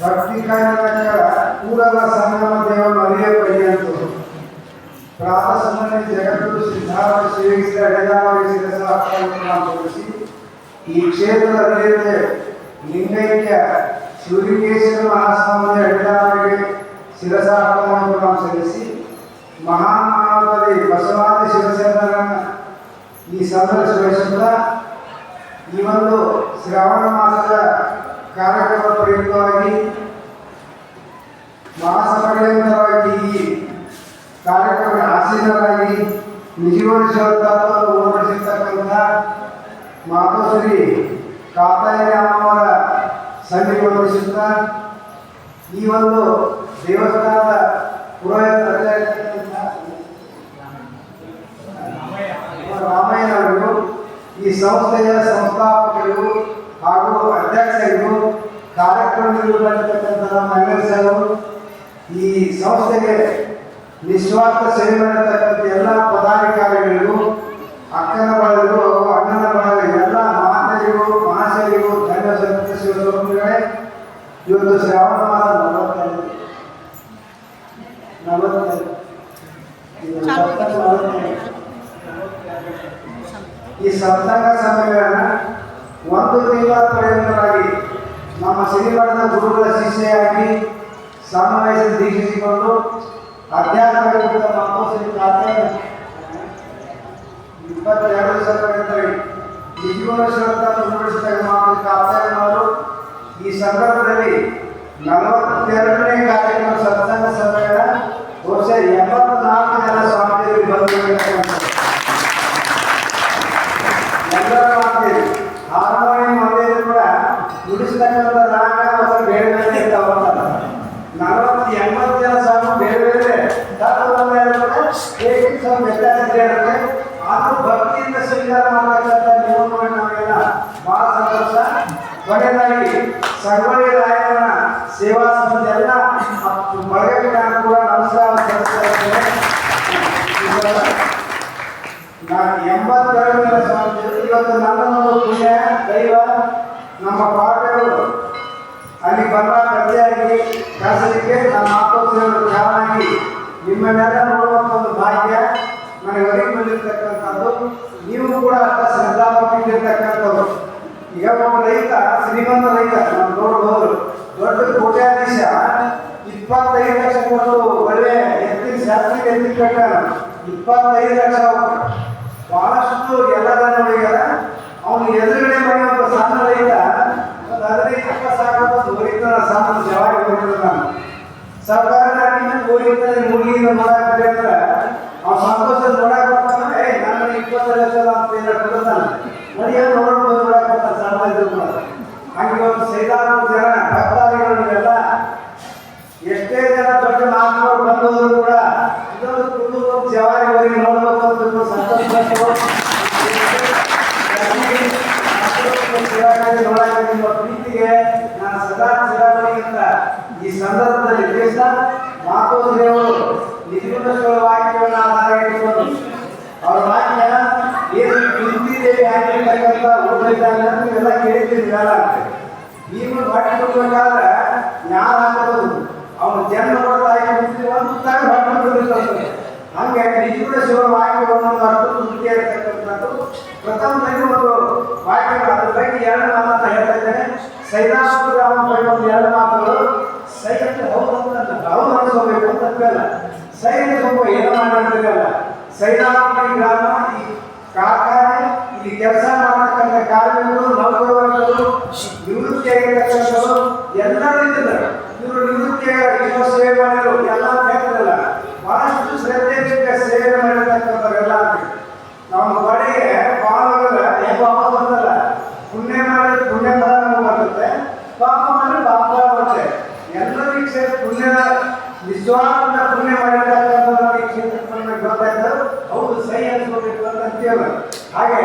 ಭಕ್ತಿ ಕಾರಣಕರ ಕೂಡಲ ಸಂಗಮ ದೇವನ ಅರಿಯ ಪರ್ಯಂತ ಪ್ರಾತ ಸಮಯ ಜಗತ್ತು ಸಿದ್ಧಾರ್ಥ ಸೇವಿಸಿದ ಎಡೆದಾವರಿಸಿದ ಸಹ ತೋರಿಸಿ ಈ ಕ್ಷೇತ್ರದ ಮೇಲೆ ಲಿಂಗೈಕ್ಯ ಸೂರ್ಯಕೇಶ್ವರ ಮಹಾಸ್ವಾಮಿಯ ಎಡೆದಾವರಿಗೆ ಶಿರಸಾರ್ಪಣವನ್ನು ನಾವು ಸಲ್ಲಿಸಿ ಮಹಾಮಾನವದಲ್ಲಿ ಬಸವಾದಿ ಶಿವಸೇನರನ್ನು ಈ ಸಂದರ್ಭ ವಹಿಸುತ್ತಾ ಈ ಒಂದು ಶ್ರಾವಣ ಮಾಸದ ಕಾರ್ಯಕ್ರಮ ಪ್ರಯುಕ್ತವಾಗಿ ಮಾಸ ಪರ್ಯಂತವಾಗಿ ಈ ಕಾರ್ಯಕ್ರಮ ಆಸೀನರಾಗಿ ನಿಜವಾದ ಶಿವತತ್ವವನ್ನು ಉಣಬಡಿಸಿರ್ತಕ್ಕಂಥ ಮಾತೋಶ್ರೀ ಕಾತಾಯ ಅಮ್ಮವರ ಸನ್ನಿಧಿಯನ್ನು ವಹಿಸುತ್ತಾ ಈ ಒಂದು ದೇವಸ್ಥಾನದ ಪುರೋಹಿತರಾಗಿರ್ತಕ್ಕಂಥ ರಾಮಯ್ಯನವರು ಈ ಸಂಸ್ಥೆಯ ಸಂಸ್ಥಾಪಕರು ಹಾಗೂ ಅಧ್ಯಕ್ಷರು ಕಾರ್ಯಕ್ರಮದಲ್ಲಿ ಬರ್ತಕ್ಕಂಥ ಅಂಗಡಿಸರು ಈ ಸಂಸ್ಥೆಗೆ ನಿಸ್ವಾರ್ಥ ಸೇವೆ ಮಾಡತಕ್ಕಂಥ ಎಲ್ಲ ಪದಾಧಿಕಾರಿಗಳಿಗೂ, ಅಕ್ಕನ ಬಳಗರು ಅಣ್ಣನ ಬಳಗ, ಎಲ್ಲ ಮಾತೆಯರಿಗೂ ಮಹಾಶಯರಿಗೂ ಧನ್ಯ ಸಂತೋಷಗಳೇ ಇವತ್ತು ಶ್ರಾವಣ ಮಾಸ ನಲವತ್ತೈದು ನಲವತ್ತೈದು. ಈ ಸಪ್ತಾಂಗ ಸಮ್ಮೇಳನ ಒಂದು ತಿಂಗಳ ಪರ್ಯಂತರಾಗಿ ನಮ್ಮ ಸಿರಿಮಠದ ಗುರುಗಳ ಶಿಷ್ಯೆಯಾಗಿ ಸಮಾವೇಶ ದೀಕ್ಷಿಸಿಕೊಂಡು ನಮ್ಮ ಮಾತೋಶ್ರೀ ಕಾರ್ಯ ಇಪ್ಪತ್ತೆರಡು ಸಾವಿರ ನಿಜಗುಣೇಶ್ವರತನ್ನು ಉರುಳಿಸಿದಾಗ ಮಾತು ಕಾರ್ಯಕ್ರಮರು ಈ ಸಂದರ್ಭದಲ್ಲಿ ನಲವತ್ತೆರಡನೇ ಕಾರ್ಯಕ್ರಮ ಸತ್ಸಂಗ ಸಮ್ಮೇಳನ ವರ್ಷ ಎಂಬತ್ನಾಲ್ಕು ಜನ ಸ್ವಾಮಿಯರಿಗೆ ಬಂದಿರತಕ್ಕಂಥ ಎಲ್ಲರ ಮಾತಿದೆ ಹಾರ್ಮೋನಿಯಂ ಒಂದೇ ಕೂಡ ನುಡಿಸ್ತಕ್ಕಂಥ ರಾಗ ಮತ್ತು ಬೇರೆ ಬೇರೆ ಇರ್ತಾವ ನಲವತ್ತು ಎಂಬತ್ತು ಜನ ಸ್ವಾಮಿ ಬೇರೆ ಬೇರೆ ತತ್ವವನ್ನು ಕೂಡ ಹೇಗೆ ಸ್ವಲ್ಪ ವ್ಯತ್ಯಾಸ ಇದೆ ಅಂದ್ರೆ ಆದ್ರೂ ಭಕ್ತಿಯಿಂದ ಸ್ವೀಕಾರ ಮಾಡತಕ್ಕಂಥ ನಿಯಮಗಳು ನಮಗೆಲ್ಲ ಬಹಳ ಸಂತೋಷ ಕೊನೆಯದಾಗಿ ಸಂಗೊಳ್ಳಿ ಸೇವಾ ಸಮಿತಿ ಎಲ್ಲ ಬಳಗಕ್ಕೆ ನಾನು ಕೂಡ ನಮಸ್ಕಾರ ನಾನು ಎಂಬತ್ತೆರಡನೇ ಸ್ವಾಮಿ ಇವತ್ತು ನನ್ನೊಂದು ಪುಣ್ಯ ದೈವ ನಮ್ಮ ಪಾಠಗಳು ಅಲ್ಲಿ ಬಂದ ಪ್ರತಿಯಾಗಿ ಕಳಿಸಲಿಕ್ಕೆ ನಮ್ಮ ಮಾತೋತ್ಸವಗಳು ಕಾರಣಾಗಿ ನಿಮ್ಮನ್ನೆಲ್ಲ ನೋಡುವಂಥ ಒಂದು ಭಾಗ್ಯ ನನಗೆ ಬಂದಿರತಕ್ಕಂಥದ್ದು ನೀವು ಕೂಡ ಅಷ್ಟ ಶ್ರದ್ಧಾಭಕ್ತಿರ್ತಕ್ಕಂಥವ್ರು ಈಗ ಒಬ್ಬ ರೈತ ಶ್ರೀಮಂತ ರೈತ, ನಾವು ನೋಡ್ಬೋದು ದೊಡ್ಡ ಕೋಟ್ಯಾಧೀಶ, ಇಪ್ಪತ್ತೈದು ಲಕ್ಷ ಕೊಟ್ಟು ಒಳ್ಳೆ ಎತ್ತಿನ ಶಾಸ್ತ್ರಿ ಎತ್ತಿ ಕಟ್ಟ ಇಪ್ಪತ್ತೈದು ಲಕ್ಷ. ಬಹಳಷ್ಟು ಎಲ್ಲದ ಜನರಿಗಾರ ಅವನು ಎದುರುಗಡೆ ಬರೆಯುವಂಥ ಸಣ್ಣ ರೈತ ಒಂದು ಹದಿನೈದು ಇಪ್ಪತ್ತು ಸಾವಿರ ರೂಪಾಯಿ ಹೋಗಿರ್ತಾನ ಸಣ್ಣ ಜವಾರಿ ಹೋಗಿರ್ತಾನ ನಾನು ಸರ್ಕಾರ ನಾಟಿನ ಹೋಗಿರ್ತಾನೆ ಮುಗಿಯಿಂದ ನೋಡಾಕ್ತಾರೆ ಅಂದ್ರೆ ಅವ್ನು ಸಂತೋಷ ನೋಡಾಕ್ ಬರ್ತಾನ. ಏ ನಾನು ಇಪ್ಪತ್ತು ಲಕ್ಷ ಅಂತ ಏನಾರು ಕೊಡ್ತಾನ ನೋಡ್ಕೊಂಡು ನೋಡಾಕ್ ಬರ್ತಾನೆ ಸಣ್ಣ ಇದ್ರು ಕೂಡ ಹಂಗೆ ಒಂದು ಸೈದಾರು ಜನ ಭಕ್ತಾದಿಗಳು ನೀವೆಲ್ಲ ಎಷ್ಟೇ ಜನ ದೊಡ್ಡ ಮಹಾತ್ಮರು ಬಂದವರು ಕೂಡ ಇದೊಂದು ಕುಟುಂಬ ಜವಾರಿ ಹೋಗಿ ನೋಡ್ಬೇಕು ಅಂತ ತುಂಬ ಸಂತೋಷ ಪಟ್ಟು ಸೇವಾಕಾರ್ಯ ನೋಡಕ್ಕೆ ನಿಮ್ಮ ಪ್ರೀತಿಗೆ ನಾನು ಸದಾ ಚಿರಋಣಿ ಅಂತ ಈ ಸಂದರ್ಭದಲ್ಲಿ ತಿಳಿಸ್ತಾ ಮಾತೋಶ್ರೀಯವರು ನಿಜಗುಣೇಶ್ವರ ವಾಕ್ಯವನ್ನು ಆಧಾರ ಇಟ್ಕೊಂಡು ಅವ್ರ ವಾಕ್ಯ ಏನು ಹಿಂದಿದೇವಿ ಹಾಕಿರ್ತಕ್ಕಂಥ ಉಳಿದಾಗ ನೀವೆಲ್ಲ ಕೇಳಿದ್ದೀರಿ ನೀವು ಕೊಡ್ಬೇಕಾದ್ರೆ ಯಾರು ಹಾಕೋದು ಅವನು ಜನ್ಮ ಕೊಡ್ತಾ ಒಂದು ಹಂಗೆ ನಿಜ ಇರತಕ್ಕಂಥದ್ದು ಪ್ರಥಮದಲ್ಲಿ ಒಂದು ವಾಕ್ಯಗಳು ಅದ್ರ ಬಗ್ಗೆ ಎರಡು ಹೇಳ್ತಾ ಇದ್ದೇನೆ. ಸೈದಾಪುರ ಒಂದು ಎರಡು ಮಾತುಗಳು ಅಂತ ಹೌದು ಅನ್ಸ್ಕೋಬೇಕು ಅಂತ ಅಲ್ಲ. ಸೈದಾಪುರ ಗ್ರಾಮ, ಈ ಕಾರ್ಖಾನೆ, ಇಲ್ಲಿ ಕೆಲಸ ಹಾಗೆ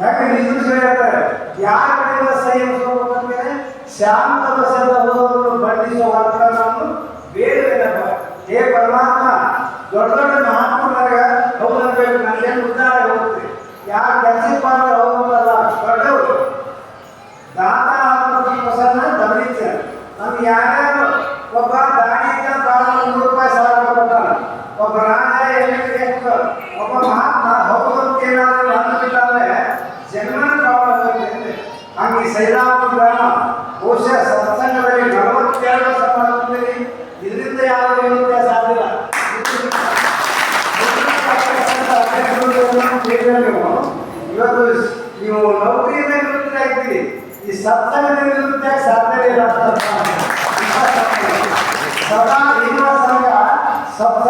ಹೆಂಗೆ ನಿಂದಿಸಿ ಹೇಳ್ತಾರೆ ಯಾರ ಕಡೆಯಿಂದ ಸಹಿ ಅನಿಸ್ಕೋಬೇಕಂದ್ರೆ ಶಾಂತ ದಶದ ಓದೋದನ್ನು ಬಂಧಿಸುವ ಬೇರೆ ಬೇಡವೇನಪ್ಪ ಹೇ ಪರಮಾತ್ಮ, ದೊಡ್ಡ ದೊಡ್ಡ ಮಹಾತ್ಮರಾಗ ಹೋಗಬೇಕು ನಾನು ಉದ್ದಾರ ಹೋಗ್ತೀವಿ ಯಾರು ಕೆಲಸ सत्संग निरुद्ध साधने सदा रीवा संग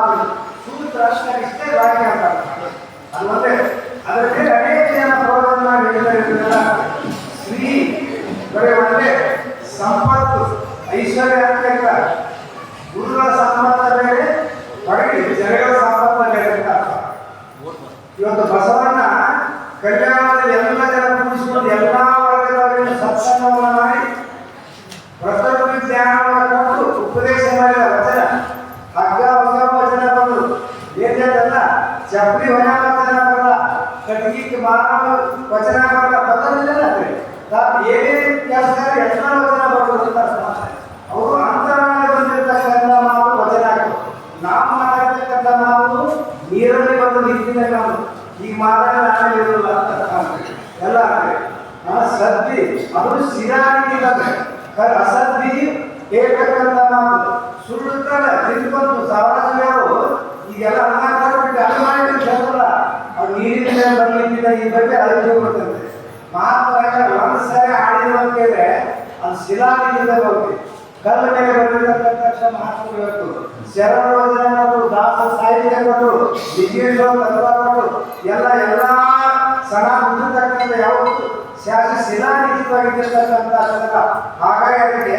like ಅದು ಸಿರಾಗಿಲ್ಲದೆ ಅಸದ್ದಿ ಹೇಳ್ತಕ್ಕಂಥ ನಾವು ಸುಳ್ಳುತ್ತಾನೆ ತಿಳ್ಕೊಂಡು ಸಾಮಾಜಿಕರು ಈಗೆಲ್ಲ ಅನಾಕಾರ ಬಿಟ್ಟು ಅನುಮಾನ ಬರಲ್ಲ ಅವ್ರು ನೀರಿನಿಂದ ಬರಲಿಕ್ಕಿಲ್ಲ ಈ ಬಗ್ಗೆ ಅರಿವು ಬರ್ತದೆ ಮಾತ್ರ ಒಂದು ಸರಿ ಆಡಿದ ಅಂತೇಳಿದ್ರೆ ಅದು ಶಿಲಾಲಿಂದ ಬರುತ್ತೆ ಕಲ್ಲು ಮೇಲೆ ಬರಬೇಕಂತ ಮಾತು ಇವತ್ತು ಶರಣರು ದಾಸ ಸಾಹಿತ್ಯಗಳು ನಿಜೀಂದ್ರ ಎಲ್ಲ ಎಲ್ಲ ಸಣ್ಣ ಮುಂದಿರ್ತಕ್ಕಂಥ ಯಾವತ್ತು ಶಾಸನ ಶಿಲಾಲಿಖಿತವಾಗಿರ್ತಕ್ಕಂಥ ಅದರ ಆದಾಯಕ್ಕೆ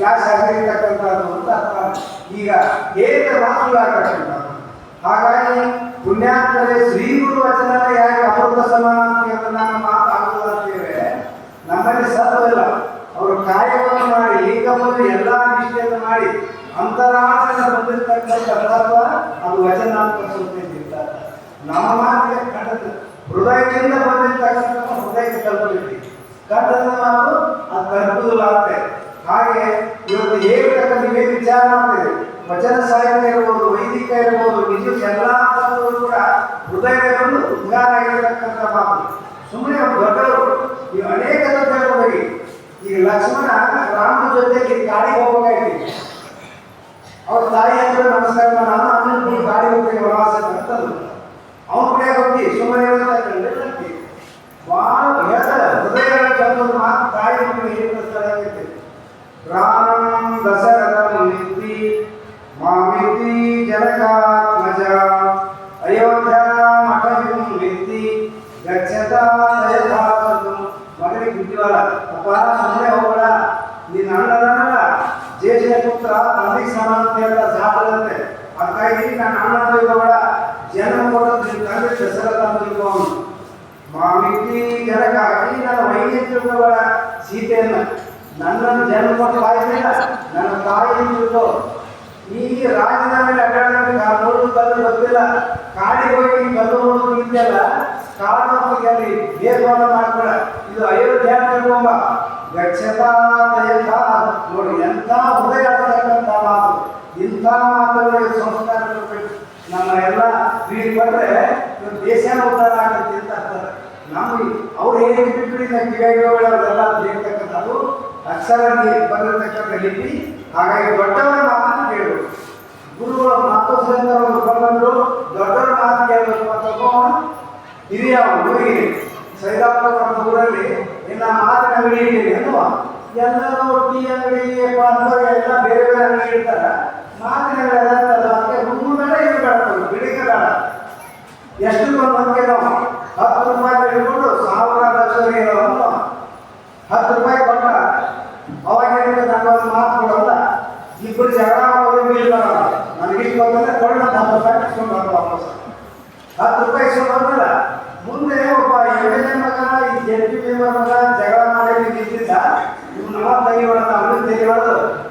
ಯಾವ ಶಾಸನ ಇರ್ತಕ್ಕಂಥದ್ದು ಅಂತ ಈಗ ಏಕ ಮಾತುಗಳಾಗ್ತಕ್ಕಂಥ ಹಾಗಾಗಿ ಪುಣ್ಯಾತ್ಮರೆ ಶ್ರೀ ಗುರು ವಚನ ಯಾಕೆ ಅಮೃತ ಸಮಾನ ಅಂತ ನಮ್ಮ ಮಾತಾಡೋದು ಅಂತೇವೆ ನಮ್ಮಲ್ಲಿ ಸತ್ವವಿಲ್ಲ ಅವರು ಕಾಯವನ್ನು ಮಾಡಿ ಈಗ ಎಲ್ಲ ನಿಷ್ಠೆಯನ್ನು ಮಾಡಿ, ಅಂತರಾಳದಿಂದ ಬಂದಿರತಕ್ಕಂಥ ಅದು ವಚನಾತ್ಮಕ ನಮ್ಮ ಮಾತಿಗೆ ಕಂಡದ್ದು ಹೃದಯದಿಂದ ಬಂದಿರ್ತಕ್ಕಂಥ ಹೃದಯಕ್ಕೆ ತಲುಪಲಿಕ್ಕೆ ಕಟ್ಟದ ನಾವು ಅದು ತಲುಪುದಿಲ್ಲ ಹಾಗೆ ಇವತ್ತು ಹೇಳ್ತಕ್ಕಂಥ ನೀವೇ ವಿಚಾರ ಮಾಡ್ತೀವಿ ವಚನ ಸಾಹಿತ್ಯ ಇರ್ಬೋದು, ವೈದಿಕ ಇರ್ಬೋದು ನಿಜು ಎಲ್ಲಾ ಕೂಡ ಕೂಡ ಒಂದು ಉದ್ಧಾರ ಆಗಿರತಕ್ಕಂಥ ಮಾತು. ಸುಮ್ಮನೆ ದೊಡ್ಡವರು, ಈ ಅನೇಕ ತತ್ವಗಳು ಹೋಗಿ ಈ ಲಕ್ಷ್ಮಣ ರಾಮನ ಜೊತೆಗೆ ಕಾಡಿಗೆ ಹೋಗಬೇಕಾಗಿ ಅವ್ರ ತಾಯಿ ಅಂದ್ರೆ ನಮಸ್ಕಾರ ನಾನು ಆಮೇಲೆ ಗಾಡಿ ಹೋಗ್ತೀನಿ ವನವಾಸ ಕಡೆ ಹೋಗಿ ಸುಮ್ಮನೆ ಹೃದಯ ಚಂದದ ಮಾತು ತಾಯಿ ಮಕ್ಕಳು ಏನು ಕಲಿಸ್ತಾರೆ ಆಗೈತೆ ರಾಮಂ ದಶರಥಂ ನಿತ್ತಿ ಮಾಮಿತಿ ಜನಕಾತ್ಮಜ ಅಯೋಧ್ಯ ಮಠವಿಂ ನಿತ್ತಿ ಗಚ್ಚತ ದಯಧಾಸತು ಮಗನಿಗೆ ಬುದ್ಧಿವಾದ ಅಪ್ಪ ಸುಮ್ಮನೆ ಹೋಗಬೇಡ ನಿನ್ನ ಅಣ್ಣನಲ್ಲ ಜೇಷ ಪುತ್ರ ತಂದೆಗೆ ಸಮಾನ ಅಂತ ಹೇಳ್ತಾ ಸಾಧನಂತೆ ಹಾಗಾಗಿ ನಾನು ಅಣ್ಣ ತಿಳ್ಕೊಬೇಡ ಜನ್ಮ ಕೊಟ್ಟದ್ದು ನಿನ್ನ ತಂದೆ ದಶರಥ ಅಂತ ತಿಳ್ಕೊಂಡು ಮಾಮಿತಿ ಜನಕ್ಕಾಗಿ ನನ್ನ ವೈದ್ಯ ಸೀತೆಯನ್ನು ನನ್ನನ್ನು ಜನ್ಮ ಕೊಟ್ಟ ನನ್ನ ತಿಳ್ಕೊ ಈ ರಾಜ್ಯದ ಮೇಲೆ ಅಡ್ಡಾಡೋದಕ್ಕೆ ಆ ನೋಡು ಕಲ್ಲು ಗೊತ್ತಿಲ್ಲ. ಕಾಡಿಗೆ ಹೋಗಿ ಕಲ್ಲು ನೋಡೋದು ಇದೆಯಲ್ಲ ಕಾಡು ಅಲ್ಲಿ ಇದು ಮಾಡ್ಬೇಡ. ಇದು ಅಯೋಧ್ಯ ತಿಳ್ಕೊಂಬ ಗಚ್ಚತಾ ದಯತಾ ನೋಡಿ, ಎಂಥ ಹೃದಯ ಆಗ್ತಕ್ಕಂಥ ಮಾತು. ಇಂಥ ಮಾತುಗಳಿಗೆ ಸಂಸ್ಕಾರ. ನಮ್ಮ ಎಲ್ಲ ಬೀಡಿ ಬಂದ್ರೆ ದೇಶನ ಉದ್ಧಾರ ಆಗುತ್ತೆ ಅಂತ ನಮ್ಗೆ ಅವ್ರು ಹೇಗೆ ಬಿಟ್ಟು ಕಿವಿಯಾಗಿರೋಳೆಲ್ಲ ಹೇಳ್ತಕ್ಕಂಥದ್ದು ಅಕ್ಷರಾಗಿ ಬಂದಿರತಕ್ಕಂಥ ಲಿಪಿ. ಹಾಗಾಗಿ ದೊಡ್ಡವರ ಮಾತನ್ನು ಕೇಳಬೇಕು ಗುರುಗಳ ಮಾತು ಸಂದರ್ಭ ಬಂದರು. ದೊಡ್ಡವರ ಮಾತು ಕೇಳಬೇಕು ಅಂತ ಒಬ್ಬ ಹಿರಿಯ ಹುಡುಗಿ. ಸೈದಾಪುರ ಅಂತ ಊರಲ್ಲಿ ಇನ್ನು ಮಾತಿನ ಅಂಗಡಿ ಇಟ್ಟಿದೆ ಅನ್ನುವ ಎಲ್ಲರೂ ಟೀ ಅಂಗಡಿ ಎಲ್ಲ ಬೇರೆ ಬೇರೆ ಅಂಗಡಿ ಇರ್ತಾರೆ. ಮಾತಿನ ಅಂಗಡಿ ಅದಕ್ಕೆ ಹುಡುಗ ಬೇಡ ಇದು ಬೇಡ ಬಿಡಿಗೆ ಬೇಡ ಎಷ್ಟು ಬಂದು ನಾವು ಹತ್ತು ರೂಪಾಯಿ ಹಿಡ್ಕೊಂಡು ಸಾವಿರ ಲಕ್ಷ ಅನ್ನುವ ಹತ್ತು ರೂಪಾಯಿ ಕೊಟ್ಟ? ಅವಾಗ ಹೇಳಿದ್ರೆ ಮಾತು ಕೊಡಲ್ಲ ಇಬ್ಬರು ಜಗಳ ಮಾಡೋದು ಇಲ್ಲ ನನಗೆ ಬಂದ್ರೆ ಕೊಳ್ಳ ಹತ್ತು ರೂಪಾಯಿ ಇಸ್ಕೊಂಡು ಬರೋ ವಾಪಸ್. ಹತ್ತು ರೂಪಾಯಿ ಇಸ್ಕೊಂಡು ಬಂದಲ್ಲ. ಮುಂದೆ ಒಬ್ಬ ಎರಡನೇ ಮಗನ ಈ ಜೆಪಿ ಮೆಂಬರ್ ಮಗ ಜಗಳ ಮಾಡಿ ನಿಂತಿದ್ದ ಇವ್ನು ನಮ್ಮ ತೆಗಿ ಹೊಡೆದ ಅವನಿಗೆ ತೆಗಿ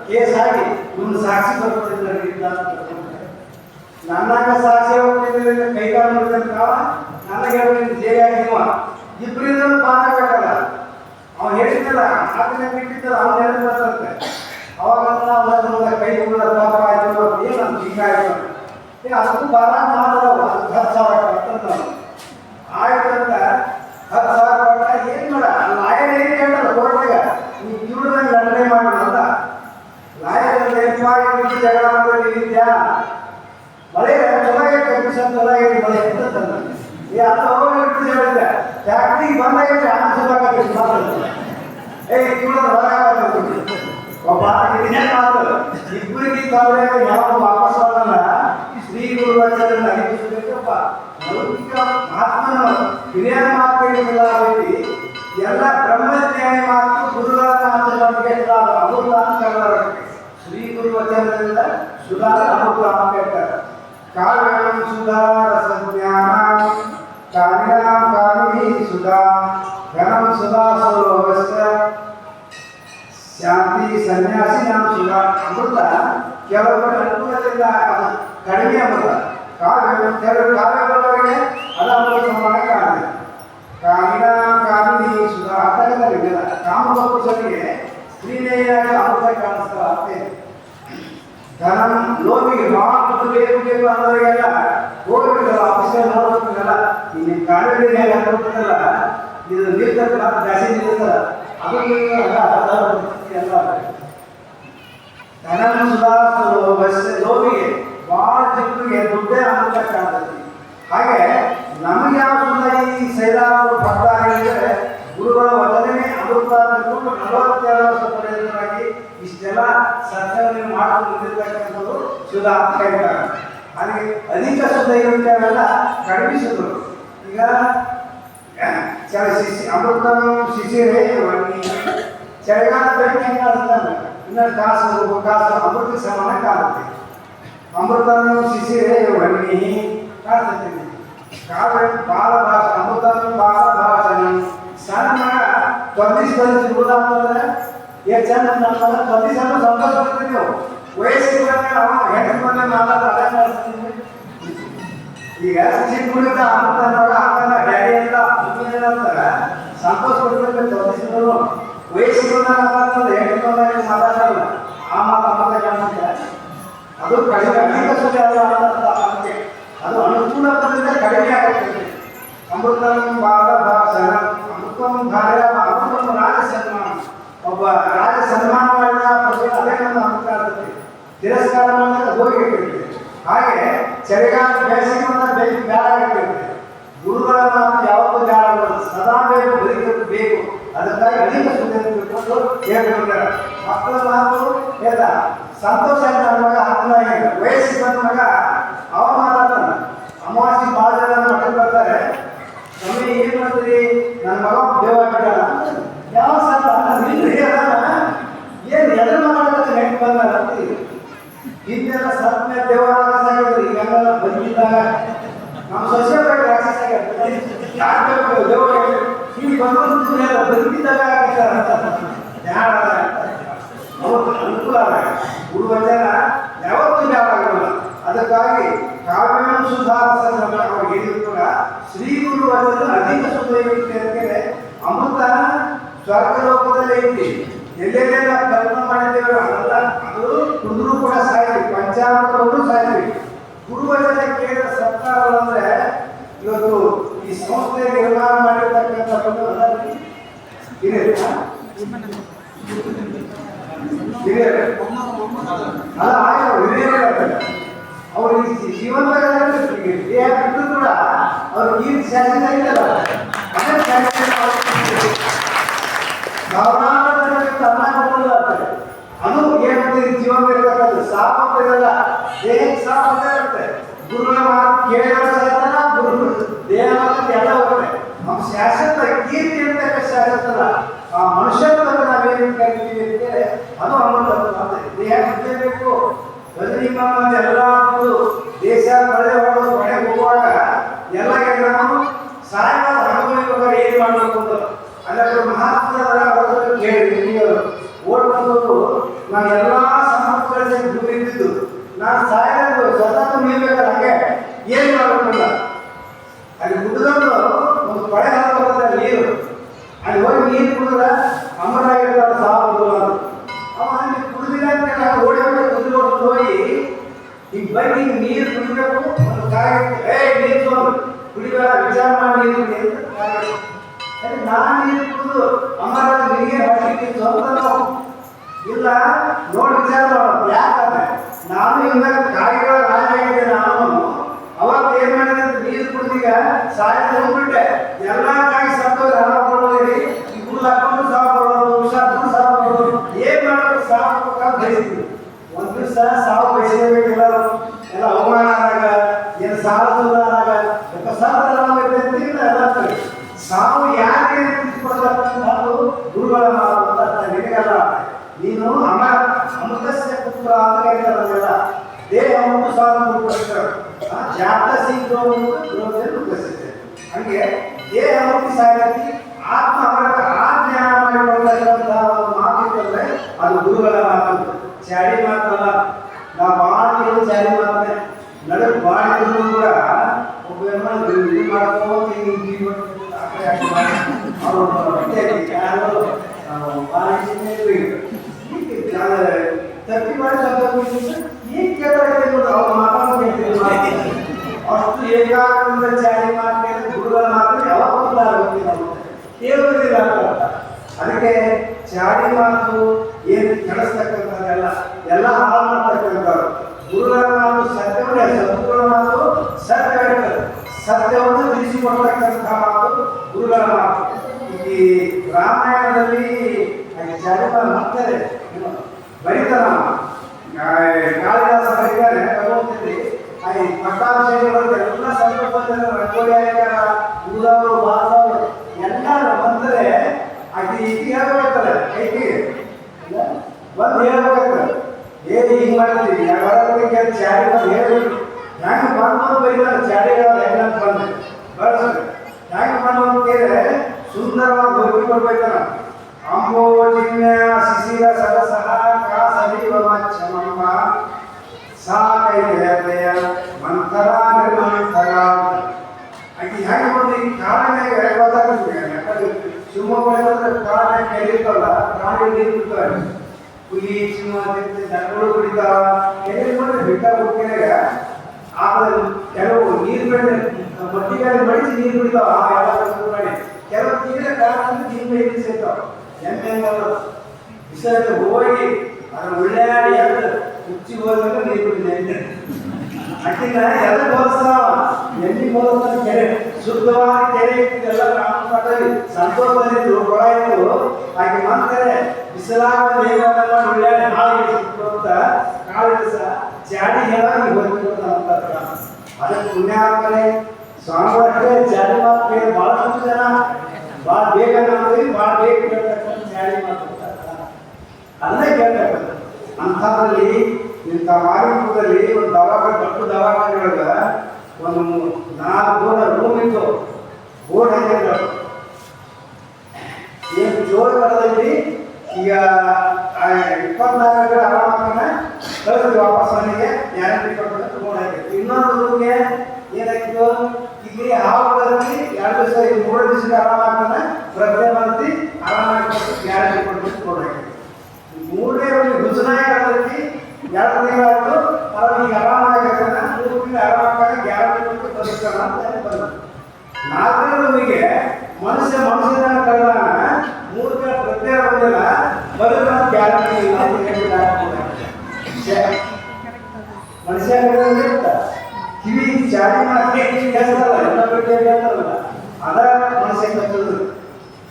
ಕೇಸ್ ಆಗಿ ಇವ್ನು ಸಾಕ್ಷಿ ಬರ್ಕೊಟ್ಟಿದ್ದ ನನ್ನ ಸಾಕ್ಷಿ ಹೋಗ್ತಿದ್ರೆ ಕೈಕಾಲು ಮುರಿದಂತ ನನಗೆ ಹೇಳ್ತೀನಿ ಜೇಲಿ ಆಗಿವ ಇಬ್ಬರಿಂದ ಪಾನ ಬೇಕಲ್ಲ ಅವ್ನು ಹೇಳಿದ್ದಲ್ಲ ಮಾತಿನ ಬಿಟ್ಟಿದ್ದಲ್ಲ ಅವ್ನು ಹೇಳಿದ್ ಬರ್ತಂತೆ ಅವಾಗ ನಾವು ಅದನ್ನ ಕೈ ಮುಗಿದ ಪಾಪ ಆಯ್ತು ಏನು ಅಂತ ಹಿಂಗಾಯ್ತು ಏ ಅದಕ್ಕೂ ಬಾರ ಮಾತಾಡವ ಅದಕ್ಕೆ ಹತ್ತು ಸಾವಿರ ಕೊಡ್ತಾನೆ ನಾವು ಆಯ್ತು ಅಂತ ಹತ್ತು ಸಾವಿರ ಕೊಟ್ಟ ಏನು ಮಾಡ ಲಾಯರ್ ಏನು ಕೇಳಲ್ಲ ಕೋರ್ಟ್ನಾಗ ನೀ ಜೀವನದಾಗ ಲಂಡನೆ ಮಾಡಿ ಅಂತ ಲಾಯರ್ ಅಂತ ಏನು ಮಾಡಿ ಜಗಳ ಮಾಡಿ ನಿಂತ್ಯಾ ಮಳೆ ಚೆನ್ನಾಗಿ ಕಮಿಷನ್ ಚೆನ್ನಾಗಿ ಮಳೆ ಅಂತ ತಂದ ಈ ಅಲ್ಲ ಹೋಗಿ ಹೇಳಿದೆ ಫ್ಯಾಕ್ಟ್ರಿಗೆ ಬಂದಾಗ ಆನ್ಸರ್ ಏ ಇವಳ ಹೊರಗಾಗತ್ತೆ ಒಬ್ಬ ಹಿರಿಯ ಮಾತು ಇಬ್ಬರಿಗೆ ತಂದ್ರೆ ಯಾವ ವಾಪಸ್ ಬರಲ್ಲ ಶ್ರೀ ಗುರು ವಚನ ನಗಿಸಬೇಕಪ್ಪ ಲೌಕಿಕ ಆತ್ಮನ ಹಿರಿಯ ಮಾತು ಹೇಳಿಲ್ಲ ರೀತಿ ಎಲ್ಲ ಬ್ರಹ್ಮಜ್ಞಾನಿ ಮಾತು ಗುರುಗಳ ಮಾತು ನಮಗೆ ಅಮೃತ ಅಂತ ಕರೆದಾರೆ. ಶ್ರೀ ಗುರು ವಚನದಿಂದ ಸುಧಾ ಅಮೃತ ಅಂತ ಹೇಳ್ತಾರೆ ಕಾವ್ಯಂ ಸುಧಾ ರಸಜ್ಞಾನ ಕಾವ್ಯಾಂ ಕಾಮಿನಿ ಸುಧಾ ಘನಂ ಸುಧಾ ಸೌರಭಸ್ಯ ಶಾಂತಿ ಸನ್ಯಾಸಿ ನಾಮ ಸುಧಾ ಅಮೃತ ಕೆಲವರು ಅದು ಕಡಿಮೆ ಅಮೃತ ಕಾವ್ಯ ಕೆಲವರು ಕಾವ್ಯಗಳೊಳಗೆ ಅದು ಸಮಾನ ಕಾಣುತ್ತೆ ಕಾಮಿನ ಕಾಮಿನಿ ಸುಧಾ ಅರ್ಥದಲ್ಲಿ ಕಾಮದ ಪುರುಷರಿಗೆ ಸ್ತ್ರೀನೇಯಾಗಿ ಅಮೃತ ಕಾಣಿಸ್ತಾರ ಅಷ್ಟೇ ಧನ ಲೋಭಿಗೆ ಮಾತು ಬೇಕು ಬೇಕು ಅನ್ನೋರಿಗೆಲ್ಲ ಹೋಗ್ಬೇಕಲ್ಲ ಆಫೀಸರ್ ನೋಡ್ಬೇಕಲ್ಲ. ಇಲ್ಲಿ ಕಾಲೇಜ್ ಮೇಲೆ ಹಾಕ್ಬೇಕಲ್ಲ ಇದು ನಿಲ್ತಕ್ಕ ಜಾಸ್ತಿ ನಿಲ್ತಲ್ಲ ಅದು ಅಲ್ಲ ಆಧಾರ ಪರಿಸ್ಥಿತಿ ಎಲ್ಲ ಧನ ಸುಧಾರಿಸಲು ಬಸ್ ಲೋಭಿಗೆ ಭಾಳ ಜನರಿಗೆ ದುಡ್ಡೇ ಅಮೃತ ಕಾಣ್ತೈತಿ ಹಾಗೆ ನಮಗೆ ಯಾವ ಸುಂದ ಈ ಸೈದಾಪುರ ಪಟ್ಟ ಆಗಿದ್ರೆ ಗುರುಗಳ ವಚನೇ ಅಮೃತ ನಲವತ್ತೆರಡು ವರ್ಷ ಪಡೆಯುವುದರಾಗಿ ಇಷ್ಟೆಲ್ಲ ಸತ್ಯವನ್ನು ಮಾಡಿಕೊಂಡಿರ್ತಕ್ಕಂಥದ್ದು ಸುಧಾ ಅಂತ ಹಾಗೆ ಅಧಿಕ ಸುಧ ಇರುವಂತೆಲ್ಲ ಕಡಿಮೆ ಸುಧರು ಈಗ ಕೆಲ ಶಿಶಿ ಅಮೃತ ಶಿಶಿರೇ ವನ್ನಿ ಚಳಿಗಾಲ ಬೆಳಗ್ಗೆ ಹೆಂಗೆ ಇನ್ನೊಂದು ಕಾಸು ಕಾಸು ಅಮೃತ ಸಮಾನ ಕಾಣುತ್ತೆ ಅಮೃತನು ಶಿಶಿರೇ ವನ್ನಿ ಕಾಣ್ತೈತಿ ಕಾವ್ಯ ಬಾಲ ಭಾಷೆ ಅಮೃತ ಬಾಲ ಭಾಷಣ ಸಣ್ಣ ತೊಂದಿಸಿ ಬಂದಿದ್ದು ತೊಂದಿಸ್ ಬಿಡುದ ಅಂತಂದ್ರೆ ಎಷ್ಟು ಚಂದ ನಮ್ಮ ತೊಂದಿಸ್ ಅಂದ್ರೆ ಸಂತೋಷ ಪಡ್ತೀವಿ ನೀವು. ವಯಸ್ಸಿಗೆ ಬಂದಾಗ ಅವ ಹೆಣ್ಣು ಬಂದ ಮಾತಾಡ ಅದೇ ಮಾಡ್ತೀನಿ ಈಗ ಚಿಕ್ಕ ಹುಡುಗ ಅಮೃತ ನೋಡ ಆಮೇಲೆ ಡ್ಯಾಡಿ ಅಂತ ವಯಸ್ಸಿನ ಮಾತಾಡ್ತಾರೆ ಎಂಟು ಮಾತಾಡಲ್ಲ ಆ ಮಾತು ಅದು ಕಡಿಮೆ ಅನೇಕ ಅಂತೆ ಅದು ಅನುಕೂಲ ಬಂದಿದೆ ಕಡಿಮೆ ಆಗುತ್ತೆ ಅಮೃತಂ ಬಾಲ ಭಾಷಣ ಅಮೃತಂ ಭಾರ್ಯ ಅಮೃತಂ ರಾಜ ಸನ್ಮಾನ ಒಬ್ಬ ರಾಜ ಸನ್ಮಾನ ಮಾಡಿದ ಅದೇ ನಮ್ಮ ಅಮೃತ ಆಗುತ್ತೆ ತಿರಸ್ಕಾರ ಮಾಡಿದ್ರೆ ಹೋಗಿ ಇಟ್ಟಿರುತ್ತೆ ಹಾಗೆ ಚಳಿಗಾಲ ಬೇಸಿಗೆ ಬೇರೆ ಆಗಿಟ್ಟಿರುತ್ತೆ ಗುರುಗಳ ಮಾತು ಯಾವತ್ತೂ ಬೇಡ ಸದಾ ಬೇಕು ಅದಕ್ಕಾಗಿ ಅನೇಕ ಸುದ್ದಿ ತಿಳ್ಕೊಂಡು ಹೇಳ್ಬಿಡ್ತಾರೆ ಮಕ್ಕಳ ಹೇಳ್ದ ಸಂತೋಷ ಅಂತ ಅನ್ನುವಾಗ ಮಗ ಹತ್ತಲಾಗಿಲ್ಲ ವಯಸ್ಸಿಗೆ ಬಂದ ಮಗ ಅವ ಮಾತಾಡ್ತಾನೆ ಅಮಾವಾಸ್ಯೆ ಭಾಳ ಜನ ಮಕ್ಕಳು ಬರ್ತಾರೆ. ಸ್ವಾಮಿ ಏನ್ ಮಾಡ್ತೀರಿ? ನನ್ನ ಮಗ ದೇವ ಬಿಡಲ್ಲ ಯಾವ ಅದಾನ ಏನ್ ಎದ್ರ ಮಾತಾಡ್ತಾರೆ ಹೆಂಗ್ ಬಂದ ಅಂತೀರಿ ಹಿಂದೆಲ್ಲ ಸತ್ಯ ದೇವರಾಗ ಸಾಗಿದ್ರು ಈಗೆಲ್ಲ ಬಂದಿದ್ದಾಗ ನಮ್ಮ ಸೊಸೆ ಬಗ್ಗೆ ರಾಕ್ಷಸ ಯಾಕೆ ಬೇಕು ದೇವ ಈಗ ಬಂದು ಬಂದಿದ್ದಾಗ ಯಾರ ಅವ್ರು ಅನುಕೂಲ ಉಳುವ ಜನ ಯಾವತ್ತೂ ಯಾವಾಗಲ್ಲ ಅದಕ್ಕಾಗಿ ಕಾವ್ಯಂ ಸುಧಾರಸ ಅವರು ಹೇಳಿದ್ರು ಕೂಡ ಶ್ರೀ ಗುರು ವಚನ ಅಧಿಕ ಸುಧೈವಿಕೆ ಅಂತೇಳಿ ಅಮೃತ ಸ್ವರ್ಗಲೋಕದಲ್ಲೇ ಎಲ್ಲೆಲ್ಲೆಲ್ಲ ಕರ್ಮ ಮಾಡಿದ್ದೇವೆ ಅದೆಲ್ಲ ಅದು ಕುಂದ್ರು ಕೂಡ ಸಾಯ್ತೀವಿ ಪಂಚಾಮೃತವನ್ನು ಸಾಯ್ತೀವಿ ಗುರುವಚನ ಕೇಳಿದ ಸರ್ಕಾರಗಳಂದ್ರೆ ಇವತ್ತು ಈ ಸಂಸ್ಥೆ ನಿರ್ಮಾಣ ಮಾಡಿರ್ತಕ್ಕಂಥ ಹಿರಿಯರು. ಹಿರಿಯರು. ಅಲ್ಲ ಆಯ್ತು ಹಿರಿಯರೇ ಅವ್ರು ಈ ಜೀ- ಜೀವನದಾಗ ಕೂಡ ಅವ್ರು ಈ ಶಾಸನ ಇದ್ದಲ್ಲ ಅದೇ ಶಾಸನ. ಅದು ಏನಂತ ಜೀವನದಲ್ಲಿರ್ತಕ್ಕಂಥ ಸಾಪ ಇರಲ್ಲ ದೇಹಕ್ಕೆ ಸಾಪ ಇರುತ್ತೆ ಗುರುಗಳ ಮಾತು ಗುರುಗಳು. ದೇಹ ಎಲ್ಲ ಹೋಗುತ್ತೆ. ನಮ್ಮ ಶಾಶ್ವತ ಕೀರ್ತಿ ಅಂತಕ್ಕ ಶಾಶ್ವತ ಆ ಮನುಷ್ಯನ ನಾವೇನು ಕರಿತೀವಿ ಅಂತೇಳಿ ಅದು ಅಮೃತ ದೇಹ ಬೇಕು. ಬದಲಿ ಎಲ್ಲ ಒಂದು ದೇಶ ಕಳೆದ ಹೊಡೆದು ಹೊಡೆ ಹೋಗುವಾಗ ಎಲ್ಲ ನಾವು ಸಾಯವಾದ ಹಣಗಳಿಗೋಸ್ಕರ ಏನು ಮಾಡಬೇಕು ಅಂತ ಅದರ ಮಹಾತ್ಮರ ಅವರನ್ನು ಕೇಳಿ ನಿಮಗೆ ಓಡ್ ಬಂದವರು ನಾನು ಎಲ್ಲ ಸಮರ್ಥಗಳಿಗೆ ದುಡಿದಿದ್ದು ನಾನು ಸಾಯಲು ಸದಾ ನೀಡಬೇಕಲ್ಲ ಹಾಗೆ ಏನು ಮಾಡಬೇಕಲ್ಲ ಅಲ್ಲಿ ಗುಡ್ಡದವರು ಒಂದು ಕೊಳೆ ಹಾಕೋದ್ರೆ ನೀರು ಅಲ್ಲಿ ಹೋಗಿ ನೀರು ಕುಡಿದ್ರೆ ಅಮರಾಗಿರ್ತಾರ ಸಾವು ಅಂತ. ಅವ ಅಲ್ಲಿ ಓಡಿ ಹೋಗಿ ಈಗ ಬೈಕ್ ನೀರು ಕುಡಿಬೇಕು ಒಂದು ಏ ವಿಚಾರ ಮಾಡಿ ನೀರು ನಾನು ನೀರು ಕುಡಿದು ಅಮರ ನಿನಗೆ ಹೊಟ್ಟಿಗೆ ಸ್ವಂತ ಇಲ್ಲ, ನೋಡಿ ವಿಚಾರ ಮಾಡೋದು ಯಾಕಂದ್ರೆ ನಾನು ಇಂದ ಕಾಯಿಗಳ ರಾಜ ಮಾಡ್ತೀವಿ ಯಾವಾಗ ಚಾಡಿ ಬಂದು ಹೇಳ್ಬೇಕು ಹೆಂಗೆ ಮಾಡ್ಬೋದು ಬರೀತಾರೆ ಚಾಡಿಗಳ ಹೆಂಗಂತ ಬಂದೆ ಬಳಸ್ರಿ ಹೆಂಗೆ ಮಾಡೋದು ಕೇಳಿದ್ರೆ ಸುಂದರವಾಗಿ ಬದುಕಿ ಕೊಡ್ಬೇಕಲ್ಲ. ಅಂಬೋಜಿನ್ಯ ಶಿಶಿರ ಸರಸಹ, ಕಾಸಲಿವ ಮಚ್ಚಮಮ್ಮ ಸಾ ಕೈ ಹೃದಯ ಮಂಥರ ನಿರ್ಮಂಥರ. ಆಕೆ ಹೆಂಗೆ ಬಂದು ಈ ಕಾರಣಕ್ಕೆ ಗೊತ್ತಾಗ್ತದೆ. ಶಿವಮೊಗ್ಗ ಕಾರಣ ಕೆರಿತಲ್ಲ ಪ್ರಾಣಿ ನೀರ್ತಾರೆ ಹುಲಿ ಸಿಂಹ ದನಗಳು ಕುಡಿತಾವ ಬಂದ್ರೆ ಬಿಟ್ಟ ಹೋಗ್ತಾರೆ ಆಮೇಲೆ ಕೆಲವು ನೀರು ಬೆಳೆ ಮಟ್ಟಿಗಾಗಿ ಮಡಿಸಿ ನೀರು ಕುಡಿತಾವ. ಆ ಎಲ್ಲ ಕೆಲವು ನೀರಿನ ಕಾರಣ ನೀರು ಮೇಲೆ ಸೇರ್ತಾವ. ಹಂಗಲ್ಲ ಬಿಸಿಲಲ್ಲಿ ಹೋಗಿ ಅದ್ರ ಉಳ್ಳಾಡಿ ಉಚ್ಚಿ ನೀರು ಕುಡಿದ ಅಕ್ಕಿನ ಎಲ್ಲ ಬೋಧಿಸ್ತಾವ ಎಲ್ಲಿ ಕೆರೆ? ಶುದ್ಧವಾದ ಕೆರೆ ಎಲ್ಲ ಕಾಮಕಟ್ಟಲ್ಲಿ ಸಂತೋಷದಲ್ಲಿ ಕೊಳ ಆಕೆ ಮಾಡ್ತಾರೆ. ದೇವರೆಲ್ಲ ಉಳ್ಳಾಡಿ ಹಾಳು ಇಟ್ಟು ಅಂತ ಕಾಳು ಜಾಡಿ ಹೇಳಾಗಿ ಹೋಗ್ಬಿಟ್ಟು ಅಂತಾರೆ ಅದಕ್ಕೆ ಪುಣ್ಯಾತ್ಮನೆ ಕೇಳಿ ಬಹಳಷ್ಟು ಜನ, ಭಾಳ ಬೇಗ ನಮ್ಗೆ ಭಾಳ ಬೇಗ ಕೇಳ್ತಕ್ಕಂಥ ಮಾತು ಅಲ್ಲೇ ಅಂಥದ್ರಲ್ಲಿ, ಇಂಥ ಮಾರಿಪುರದಲ್ಲಿ ಒಂದು ದವಾಖಾನೆ, ದೊಡ್ಡ ದವಾಖಾನೆಯೊಳಗ ಒಂದು ನಾಲ್ಕು ರೂಮ್ ಇತ್ತು. ಏನು ಜೋರು ಬರೋದಲ್ಲಿ ಈಗ ಇಪ್ಪತ್ನಾಲ್ಕು ಆರಾಮಾಗ್ತಾನೆ? ಕಳಿಸ್ತೀವಿ ವಾಪಸ್ ಮನೆಗೆ. ಗ್ಯಾರಂಟಿ ಕೊಟ್ಟು ತಗೊಂಡು ಹಾಕಿತ್ತು ಇನ್ನೊಂದು ಏನಾಯ್ತು? ಇಲ್ಲಿ ಹಾವುಗಳಲ್ಲಿ ಎರಡು ದಿವಸ ಮೂರು ದಿವಸಕ್ಕೆ ಆರಾಮಾಗ್ತಾನೆ? ಪ್ರಜ್ಞೆ ಬಂದು ಆರಾಮಾಗಿ ಗ್ಯಾರಂಟಿ ಕೊಟ್ಟು ತಗೊಂಡು ಹಾಕಿತ್ತು ಮೂರನೇ ಒಂದು ಗುಜರಾಯಿ ಎರಡು ತಿಂಗಳಾಯ್ತು ಅದ್ರ ಈಗ ಆರಾಮಾಗಿರ್ತಾನೆ. ಮೂರು ತಿಂಗಳು ಆರಾಮಾಗ ಗ್ಯಾರಂಟಿ ಕೊಟ್ಟು ಬದುಕ್ತಾನ ಅಂತ ಬಂದ. ನಾಲ್ಕನೇ ರೂಮಿಗೆ ಮನುಷ್ಯ ಮನುಷ್ಯನ ಕಳ್ಳನ ಮೂರು ತಿಂಗಳ ಪ್ರತ್ಯೇಕ ಬಂದಿಲ್ಲ ಬದುಕ ಗ್ಯಾರಂಟಿ ಇಲ್ಲ ಅಂತ ಹೇಳ್ಬಿಟ್ಟು ಛೆ, ಮನುಷ್ಯ ಇರ್ತ ಕಿವಿ ಚಾಡಿ ಅಲ್ಲ ಎಲ್ಲ ಬಗ್ಗೆ ಕೇಳ್ತಾರಲ್ಲ. ಅದ ಮನಸ್ಸಿಗೆ ಕಟ್ಟೋದು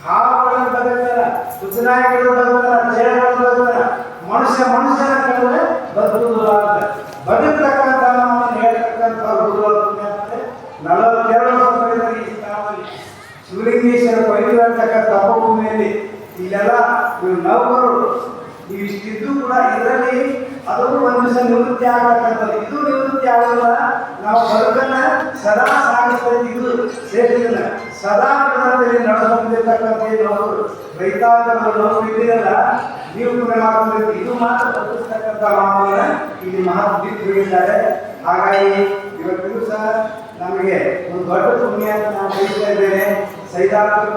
ಹಾವುಗಳನ್ನು ಬದುಕ್ತಾರ ಕುಚನಾಯಿಗಳು ಬದುಕ್ತಾರ ಚೇಳುಗಳು ಬದುಕ್ತಾರ. ಮನುಷ್ಯ ಮನುಷ್ಯನ ಕಂಡ್ರೆ ಬದ್ದು ಅಂತ ಬದುಕ್ತಕ್ಕಂಥ ನಮ್ಮನ್ನು ಹೇಳ್ತಕ್ಕಂಥ ಗುರುಗಳು ನಲವತ್ತೆರಡು ವರ್ಷ ಪಡೆದ ಈ ಸ್ಥಾನದಲ್ಲಿ ಶಿವಲಿಂಗೇಶ್ವರ ಪೈರು ಅಂತಕ್ಕಂಥ ತಪಭೂಮಿಯಲ್ಲಿ ಇಲ್ಲೆಲ್ಲ ಇವರು ಇಷ್ಟಿದ್ದು ಕೂಡ ಇದರಲ್ಲಿ ಅದು ಒಂದು ನಿವೃತ್ತಿ ಆಗತಕ್ಕಂಥದ್ದು. ಇದು ನಿವೃತ್ತಿ ಆಗಲ್ಲ ನಾವು ಬದುಕನ್ನ ಸದಾ ಸಾಗಿಸಬೇಕಿದ್ದು ಇದು ಸೇರಿಲ್ಲ ಸದಾ ಪ್ರಧಾನದಲ್ಲಿ ನಡೆದುಕೊಂಡಿರ್ತಕ್ಕಂಥ ನಾವು ರೈತಾಂಗಗಳು ನಾವು ಇದ್ದೀರಲ್ಲ ನೀವು ಮಾಡಬೇಕು ಇದು ಮಾತ್ರ ತಪ್ಪಿಸ್ತಕ್ಕಂಥ ಮಾನವನ ಇಲ್ಲಿ ಮಹಾದ್ವಿಗಳಿದ್ದಾರೆ ಹಾಗಾಗಿ ಇವತ್ತು ಸಹ ನಮಗೆ ಒಂದು ದೊಡ್ಡ ಪುಣ್ಯ ಅಂತ ನಾನು ಹೇಳ್ತಾ ಇದ್ದೇನೆ.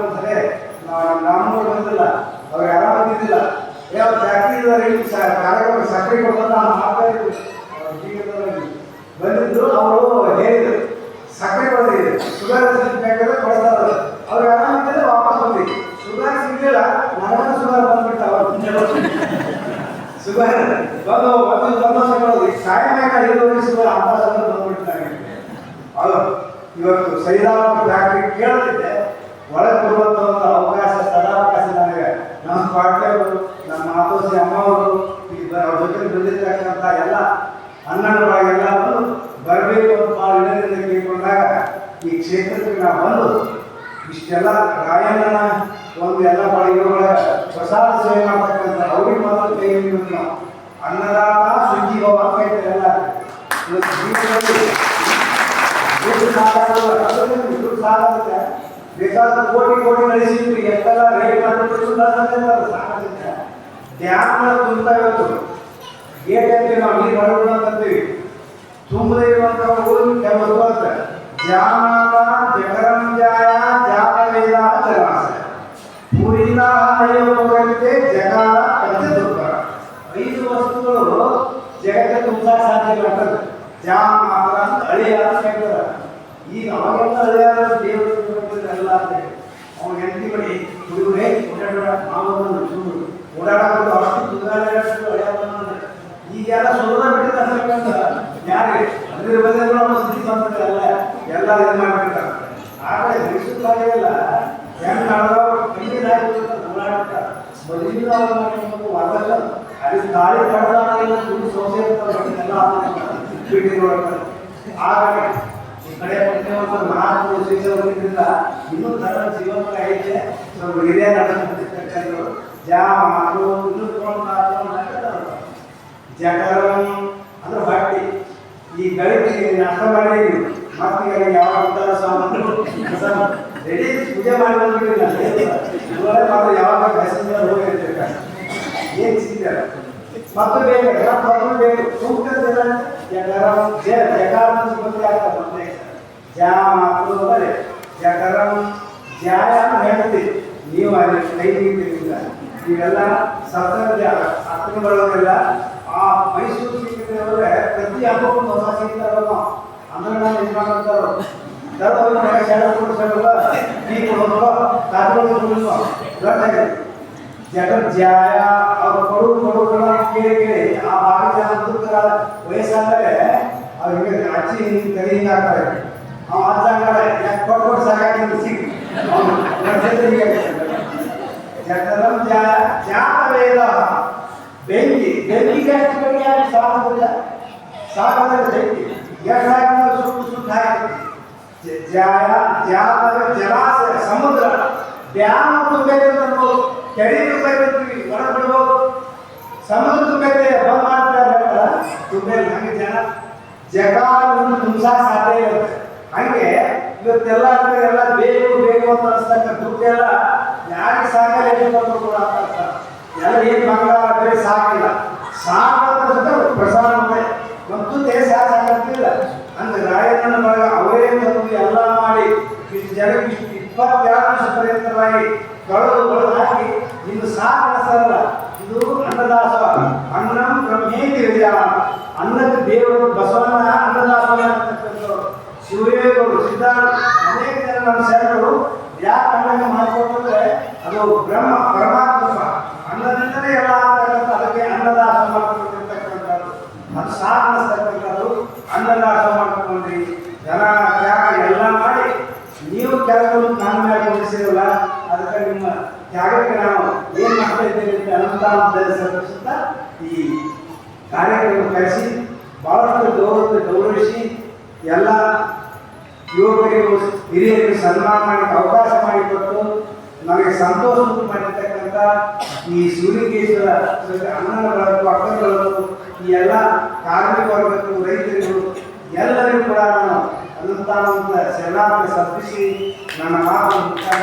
ಒಂದ್ಸಲ ನಮ್ಮೂರು ಬಂದಿಲ್ಲ ಅವ್ರು ಯಾರು ಬಂದಿದ್ದಿಲ್ಲ ಯಾವ ಜಾತಿ ಕಾರ್ಯಕ್ರಮ ಸಕ್ಕರೆ ಕೊಡ್ತಾರೆ ನಾನು ಮಾಡ್ತಾ ಇದ್ದೆ ಅವ್ರ ಜೀವನದಲ್ಲಿ ಬಂದಿದ್ರು, ಅವರು ಹೇಳಿದ್ರು. ಸಕ್ಕರೆ ಕೊಡೋದಿದೆ ಶುಗರ್ ಬೇಕಾದ್ರೆ ಕೊಡ್ತಾರೆ. ಅವ್ರು ಆರಾಮಿದ್ದರೆ ವಾಪಸ್ ಬಂದಿ ಶುಗರ್ ಸಿಗಲಿಲ್ಲ ಸುಧಾರ ಶುಗರ್ ಬಂದ್ಬಿಟ್ಟು ಅವ್ರು. ಶುಗರ್. ಬಂದು ಒಂದು ಸಂತೋಷ ಕೊಡೋದು ಸಾಯ ಕಾಯಮಾಗ ಇರುವವರೆಗೆ ಶುಗರ್ ಅಂತ ಬಂದ್ಬಿಟ್ಟು ನನಗೆ. ಅದು ಇವತ್ತು ಸೈದಾಪುರ ಫ್ಯಾಕ್ಟ್ರಿ ಕೇಳ್ತಿದ್ದೆ. ಒಳಗೆ ಒಂದು ಅವಕಾಶ ಸದಾವಕಾಶ ನನಗೆ. ನಮ್ಮ ಪಾಟ್ಯವರು, ನಮ್ಮ ಮಾತೋಸಿ ಅಮ್ಮವರು ಅವರು ಅವ್ರ ಜೊತೆ ಬಂದಿರ್ತಕ್ಕಂಥ ಎಲ್ಲ ಅಣ್ಣನೊಳಗೆಲ್ಲ ಬಂದು ಬರಬೇಕು ಅಂತ ಭಾಳ ವಿನಯದಿಂದ ಕೇಳ್ಕೊಂಡಾಗ ಈ ಕ್ಷೇತ್ರಕ್ಕೆ ನಾವು ಬಂದು ಇಷ್ಟೆಲ್ಲ ಗಾಯನ ಒಂದು ಎಲ್ಲ ಒಳಗಿರುಗಳ ಪ್ರಸಾದ ಸೇವೆ ಮಾಡ್ತಕ್ಕಂಥ ಅವ್ರಿಗೆ ಮಾತ್ರ ಕೈ ಅನ್ನದಾನ ಸುಜೀವ ವಾಕ್ಯ ಎಲ್ಲ ಬೇಕಾದ ಕೋಟಿ ಕೋಟಿ ನಡೆಸಿದ್ರು ಎಷ್ಟೆಲ್ಲ ರೇಟ್ ಮಾಡಿಬಿಟ್ಟು ಸಾಕಾಗುತ್ತೆ ತುಂಬ್ತಾ ಇವತ್ತು. ನಾವು ನೀರು ಅಂತೀವಿ. ತುಂಬದೇ ಇರುವಂಥ ಊರು ಬರುತ್ತೆ ಜಾಮಾತ ಜಗರಂಜಾಯ ಜಾತವೇದ ಜಲಾಶಯ ಪೂರಿತ ಹೋಗಲಿಕ್ಕೆ ಜಗಾರ ಕತ್ತೆ ದುರ್ಬರ ಐದು ವಸ್ತುಗಳು ಜಗಕ್ಕೆ ತುಂಬಾ ಸಾಧ್ಯ ಆಗ್ತದೆ ಜಾಮ ಮಾತ್ರ ಅಂತ ಅಳಿಯ ಅಂತ ಹೇಳ್ತಾರೆ ಈಗ ಅವಾಗೆಲ್ಲ ಅಳಿಯ ದೇವರು ಎಲ್ಲ ಅಂತ ಅವ್ನ ಹೆಂಡತಿ ಬಳಿ ಹುಡುಗರೇ ಓಡಾಡ ಮಾಮೂಲು ಸುಳ್ಳು ಓಡಾಡೋದು ಅಷ್ಟು ತುಗಾಡೋದು ಅಳಿಯ ಬಂದ ಈಗೆಲ್ಲ ಸುಳ್ಳ ಬಿಟ್ಟಿದ್ದ ಯಾರೇ ಅದ್ರ ಬಗ್ಗೆ ಸುದ್ದಿ ಸ್ಥಿತಿ ಅಲ್ಲ ಎಲ್ಲ ಇದು ಮಾಡ್ಬಿಡ್ತಾರೆ ಆದ್ರೆ ಮೈಸೂರಿನಾಗೆಲ್ಲ ಹೆಂಗ್ ಮಾಡ್ಕೊಂಡು ಅದಲ್ಲ ಅಲ್ಲಿ ಗಾಳಿ ಕಡ್ದಾಗೆಲ್ಲ ಸೋಸೆ ಇರ್ತಾರೆ ಎಲ್ಲ ಬಿಟ್ಟು ಹಾಗಾಗಿ ಈ ಕಡೆ ಪುಣ್ಯವಂತ ನಾಲ್ಕು ಶ್ರೀಸವರಿಂದ ಇನ್ನೂ ತರ ಜೀವನ ಐತೆ, ಸ್ವಲ್ಪ ಹಿರಿಯ ನಡೆಸಿರ್ತಕ್ಕಂಥವ್ರು ಜಾ ಮಾತು ಇನ್ನೂ ಜಠರಂ ಅಂದ್ರೆ ಹೊಟ್ಟಿ. ಈ ಗಳಿಗೆ ನಾಷ್ಟ ಮಾಡಿದ್ರು ಮತ್ತೆ ಈಗ ಯಾವ ಉತ್ತರ ಸಾಮಾನು ರೆಡಿ ಪೂಜೆ ಮಾಡಿ ಬಂದ್ಬಿಟ್ಟಿಲ್ಲ ಇವರೇ ಮಾತ್ರ ಯಾವಾಗ ಹೆಸರು ಹೋಗಿ ಇರ್ತಿರ್ತಾರೆ ಏನು ಸಿಗ್ತಾರೆ ಮತ್ತು ಬೇಗ ಎಲ್ಲ ಬೇಗ ಬೇಕು. ಸೂಕ್ತ ಜಠರಂ ಜ ಜಗಾರ ಸಿಬ್ಬಂದಿ ಆಗ್ತದೆ ಮತ್ತೆ ಜಾ ಮಾತು ಅಂದರೆ ಯಾಕಾರ ಜಾಯ ಹೇಳ್ತೀವಿ ನೀವು ಅಲ್ಲಿ ಕೈ ಇವೆಲ್ಲ ಸತ್ಸಂಗ ಅರ್ಥನ ಬರೋದಿಲ್ಲ ಆ ಮೈಸೂರು ಸಿಕ್ಕಿದ್ರೆ ಪ್ರತಿ ಹಬ್ಬಕ್ಕೂ ಹೊಸ ಸಿಗ್ತಾರಲ್ಲ ಅಂದ್ರೆ ನಾವು ಇದು ಮಾಡ್ತಾರೋ ತರಬಹುದು ಶಾಲೆ ಕೊಡಿಸಲ್ಲ ಟೀ ಕೊಡೋದು ಕಾತ್ಕೊಂಡು ಕೊಡಿಸೋ ಗೊತ್ತಾಗಿದೆ ಜಗತ್ ಜಾಯ ಅವ್ರು ಕೊಡು ಕೊಡುಗಳ ಕೇಳಿ ಕೇಳಿ ಆ ಭಾಗ ಜನ ದುಃಖ ವಯಸ್ಸಾದರೆ ಅವ್ರಿಗೆ ಅಜ್ಜಿ ಹಿಂಗೆ ಕರಿ ಹಿಂಗೆ ಹಾಕ್ತಾರೆ ಅವ ಅಜ್ಜ ಹಂಗಾರೆ ಯಾಕೆ ಕೊಟ್ಟು ಕೊಟ್ಟು ಸಾಕಾಗಿ ಸಿಕ್ಕಿ ಅವ್ನು ನಡ್ಸೋದು ಹೀಗೆ ಜಗದಂ ಜಾ ಜಾತ ವೇದ ಬೆಂಕಿ ಬೆಂಕಿಗೆ ಎಷ್ಟು ಕಡೆಗೆ ಯಾರು ಸಾಕೋದಿಲ್ಲ ಸಾಕಾದ್ರೆ ಬೆಂಕಿ ಎಷ್ಟು ಹಾಕಿದ್ರೆ ಸುಟ್ಟು ಸುಟ್ಟು ಹಾಕಿ ಜಾಯ ಜಲಾಶಯ, ಸಮುದ್ರ. ಡ್ಯಾಮ್ ತುಂಬೈತೆ ಅಂತ ಅನ್ಬೋದು ಕೆರೆ ತುಂಬೈತೆ ಅಂತೀವಿ. ಹೊರ ಬಿಡ್ಬೋದು. ಸಮುದ್ರ ತುಂಬೈತೆ ಬಂದ್ ಮಾಡ್ತಾರೆ ಹಂಗೆ ಜನ. ಜಗಾವನ್ನು ತುಂಬಾ ಸಾಧ್ಯ ಇರುತ್ತೆ. ಹಂಗೆ ಇವತ್ತೆಲ್ಲ ಎಲ್ಲ ಬೇಕು ಬೇಕು ಅಂತ ಅನ್ಸ್ತಕ್ಕ ದುಡ್ಡೆಲ್ಲ ಯಾರಿಗೆ ಬಂದ್ರು ಕೂಡ ಅಂತ ಎಲ್ಲ ಏನ್ ಬಂಗಾರ ಬೇರೆ ಸಾಕಿಲ್ಲ. ಪ್ರಸಾದ ಇದೆ. ಮತ್ತು ದೇಶ ಸಾಕಾಗ್ತಿಲ್ಲ ಅಂದ್ರೆ ರಾಯಣ್ಣನ ಬಳಗ ಅವರೇ ತಂದು ಎಲ್ಲ ಮಾಡಿ ಇಷ್ಟು ಜನಕ್ಕೆ ಇಷ್ಟು ಇಪ್ಪತ್ತೆರಡು ವರ್ಷ ಪರ್ಯಂತವಾಗಿ ಕಳೆದು ಒಳಗೆ ಹಾಕಿ ಇದು ಸಾಕು ಅನಿಸಲ್ಲ ಇದು ಅನ್ನದಾಸ. ಅನ್ನಂ ಬ್ರಹ್ಮೇತಿ ವಿಜಯ ಅನ್ನಕ್ಕೆ ದೇವರು ಬಸವನ ಅನ್ನದಾಸ ಅಂತಕ್ಕಂಥವ್ರು. ಶಿವಯೋಗರು ಸಿದ್ಧಾರ್ಥ. ಅನೇಕ ಜನ ನಮ್ಮ ಶರಣರು ಯಾಕೆ ಅನ್ನಕ್ಕೆ ಮಾಡ್ಕೊಂಡ್ರೆ ಅದು ಬ್ರಹ್ಮ, ಪರಮಾತ್ಮ ಅನ್ನದಿಂದಲೇ ಎಲ್ಲ ಆಗ್ತಕ್ಕಂಥ ಅದಕ್ಕೆ ಅನ್ನದಾಸ ಮಾಡ್ಕೊಂಡಿರ್ತಕ್ಕಂಥದ್ದು ಅದು ಸಾಕು ಅನಿಸ್ತಕ್ಕಂಥದ್ದು ಅನ್ನದಾಸ ಮಾಡ್ಕೊಂಡ್ರಿ ಜನ ತ್ಯಾಗ ಎಲ್ಲ ಮಾಡಿ ಕೆಲಸವನ್ನು ನನ್ನ ಮೇಲೆ ಅದಕ್ಕೆ ನಿಮ್ಮ ತ್ಯಾಗಕ್ಕೆ ನಾವು ಏನು ಮಾಡ್ತಾ ಇದ್ದೇವೆ ಅಂತ ಅನಂತ ಈ ಕಾರ್ಯಕ್ರಮ ಕರೆಸಿ, ಬಹಳಷ್ಟು ಗೌರವ ಗೌರವಿಸಿ ಎಲ್ಲ ಯುವಕರಿಗೂ, ಹಿರಿಯರಿಗೆ ಸನ್ಮಾನ ಮಾಡಿ ಅವಕಾಶ ಮಾಡಿಕೊಟ್ಟು ನಮಗೆ ಸಂತೋಷ ಉಂಟು ಮಾಡಿರ್ತಕ್ಕಂಥ ಈ ಸೂರ್ಯಕೇಶ್ವರ ಅಕ್ಕನ ಬಳಗು ಈ ಎಲ್ಲ ಕಾರ್ಮಿಕ ವರ್ಗಕ್ಕೂ ಎಲ್ಲರಿಗೂ ಕೂಡ ನಾನು ಅನಂತಾನಂತ ಶರಣಾರ್ಥಿ ಸಲ್ಲಿಸಿ ನನ್ನ ಮಾತು ಮುಕ್ತಾಯ